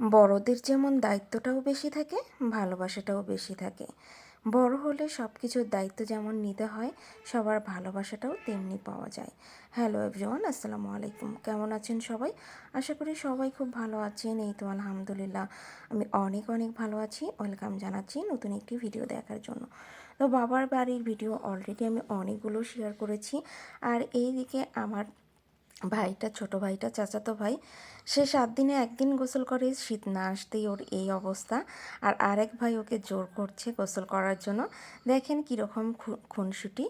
বড়দের যেমন দায়িত্বটাও বেশি থাকে, ভালোবাসাটাও বেশি থাকে। বড় হলে সব কিছুর দায়িত্ব যেমন নিতে হয়, সবার ভালোবাসাটাও তেমনি পাওয়া যায়। হ্যালো এভরিওয়ান আসসালামু আলাইকুম। কেমন আছেন সবাই? আশা করি সবাই খুব ভালো আছেন। এই তো আলহামদুলিল্লাহ, আমি অনেক অনেক ভালো আছি। ওয়েলকাম জানাচ্ছি নতুন একটি ভিডিও দেখার জন্য। তো বাবার বাড়ির ভিডিও অলরেডি আমি অনেকগুলো শেয়ার করেছি। আর এই দিকে আমার ভাইটা, ছোট ভাইটা, চাচাতো ভাই, সে সাত দিনে একদিন গোসল করে, শীত না আসতেই ওর এই অবস্থা। আর আরেক ভাই ওকে জোর করছে গোসল করার জন্য। দেখেন কীরকম খুনসুটি।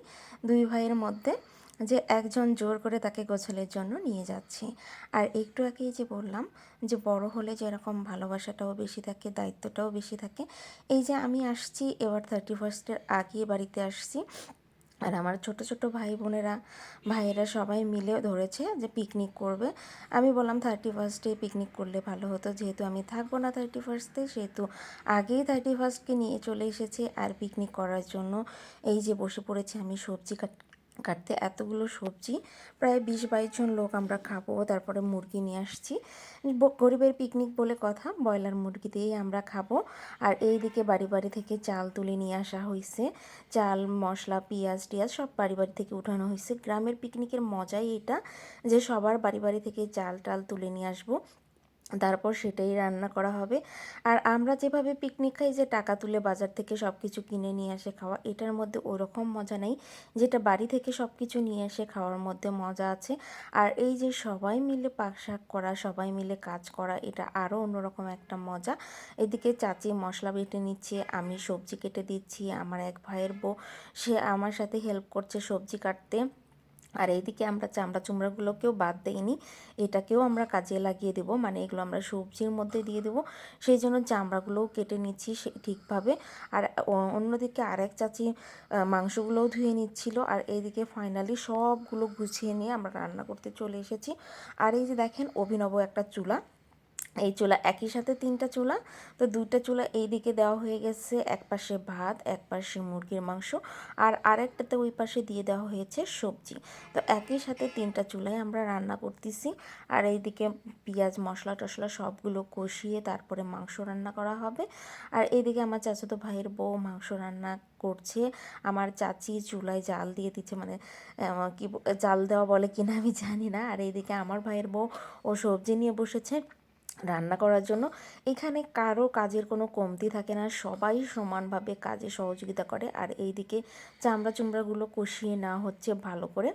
দুই ভাইয়ের মধ্যে যে একজন জোর করে তাকে গোসলের জন্য নিয়ে যাচ্ছে। আর একটু আগেই যে বললাম যে বড় হলে যেরকম ভালোবাসাটাও বেশি থাকে, দায়িত্বটাও বেশি থাকে। এই যে আমি আসছি, এবার থার্টি ফার্স্টের আগে বাড়িতে আসছি। আর আমার ছোট ছোট ভাই বোনেরা, ভাইয়েরা সবাই মিলে ধরেছে যে পিকনিক করবে। আমি বললাম থার্টি ফার্স্টে পিকনিক করলে ভালো হতো। যেহেতু আমি থাকব না থার্টি ফার্স্টে সেহেতু আগেই থার্টি ফার্স্টকে নিয়ে চলে এসেছে আর পিকনিক করার জন্য। এই যে বসে পড়েছি আমি সবজি কাট কাটতে এতগুলো সবজি, প্রায় বিশ বাইশ জন লোক আমরা খাব, তারপরে মুরগি নিয়ে আসছি। গরিবের পিকনিক বলে কথা, ব্রয়লার মুরগি দিয়েই আমরা খাব। আর এই দিকে বাড়ি বাড়ি থেকে চাল তুলে নিয়ে আসা হয়েছে চাল, মশলা, পেঁয়াজ টিয়াজ সব বাড়ি বাড়ি থেকে উঠানো হয়েছে গ্রামের পিকনিকের মজাই এটা, যে সবার বাড়ি বাড়ি থেকে চাল টাল তুলে নিয়ে আসব। তারপর সেটাই রান্না করা হবে। আর আমরা যেভাবে পিকনিক খাই, যে টাকা তুলে বাজার থেকে সব কিছু কিনে নিয়ে এসে খাওয়া, এটার মধ্যে ওরকম মজা নেই, যেটা বাড়ি থেকে সব কিছু নিয়ে এসে খাওয়ার মধ্যে মজা আছে। আর এই যে সবাই মিলে পাক শাক করা, সবাই মিলে কাজ করা, এটা আরও অন্যরকম একটা মজা। এদিকে চাচি মশলা বেটে নিচ্ছে, আমি সবজি কেটে দিচ্ছি, আমার এক ভাইয়ের বউ, সে আমার সাথে হেল্প করছে সবজি কাটতে। আর এইদিকে আমরা চামড়া চুমড়াগুলোকেও বাদ দেইনি, এটাকেও আমরা কাজে লাগিয়ে দেব। মানে এগুলো আমরা সবজির মধ্যে দিয়ে দেব। সেই জন্য চামড়াগুলোও কেটে নিচ্ছি ঠিকভাবে। আর অন্যদিকে আরেক চাচি মাংসগুলোও ধুয়ে নিচ্ছিল। আর এইদিকে ফাইনালি সবগুলো গুছিয়ে নিয়ে আমরা রান্না করতে চলে এসেছি। আর এই যে দেখেন, অভিনব একটা চুলা। এই চুলা একই সাথে তিনটা চুলা, তো দুইটা চুলা এই দিকে দেওয়া হয়ে গেছে, এক পাশে ভাত, এক পাশে মুরগির মাংস, আর আরেকটাতে ওই পাশে দিয়ে দেওয়া হয়েছে সবজি। তো একই সাথে তিনটা চুলায় আমরা রান্না করতেছি, আর এইদিকে পেঁয়াজ, মশলা টশলা সবগুলো কষিয়ে তারপরে মাংস রান্না করা হবে। আর এইদিকে আমার চাচাতো ভাইয়ের বউ মাংস রান্না করছে, আমার চাচি চুলায় জাল দিয়ে দিচ্ছে মানে কি জাল দেওয়া বলে কিনা আমি জানি না। আর এইদিকে আমার ভাইয়ের বউ ও সবজি নিয়ে বসেছে। রান্না করার জন্য। এখানে কারও কাজের কোনো কমতি থাকে না, সবাই সমানভাবে কাজে সহযোগিতা করে। আর এইদিকে চামড়া চুমড়াগুলো কষিয়ে নেওয়া হচ্ছে ভালো করে।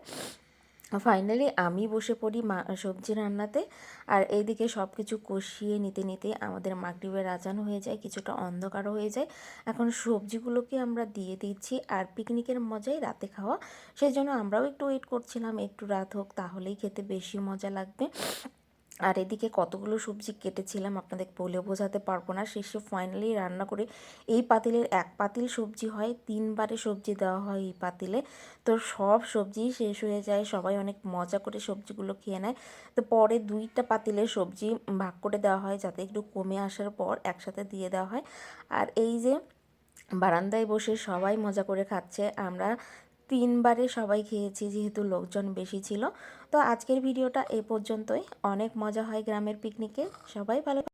ফাইনালি আমি বসে পড়ি মা, সবজি রান্নাতে। আর এইদিকে সব কিছু কষিয়ে নিতে নিতে আমাদের মাগরিবের আজান হয়ে যায়, কিছুটা অন্ধকারও হয়ে যায়। এখন সবজিগুলোকে আমরা দিয়ে দিচ্ছি আর পিকনিকের মজাই রাতে খাওয়া। সেই জন্য আমরাও একটু ওয়েট করছিলাম, একটু রাত হোক, তাহলেই খেতে বেশি মজা লাগবে। আর এদিকে কতগুলো সবজি কেটেছিলাম আপনাদের বলে বোঝাতে পারব না। শেষে ফাইনালি রান্না করে এই পাতিলের এক পাতিল সবজি হয়, তিনবারে সবজি দেওয়া হয় এই পাতিলে। তো সব সবজি শেষ হয়ে যায়, সবাই অনেক মজা করে সবজিগুলো খেয়ে নেয়। তো পরে দুইটা পাতিলে সবজি ভাগ করে দেওয়া হয় যাতে একটু কমে আসার পর একসাথে দিয়ে দেওয়া হয়। আর এই যে বারান্দায় বসে সবাই মজা করে খাচ্ছে, আমরা তিনবারে সবাই খেয়েছি, যেহেতু লোকজন বেশি ছিল। তো আজকের ভিডিওটা এ পর্যন্তই। অনেক মজা হয় গ্রামের পিকনিকে সবাই ভালো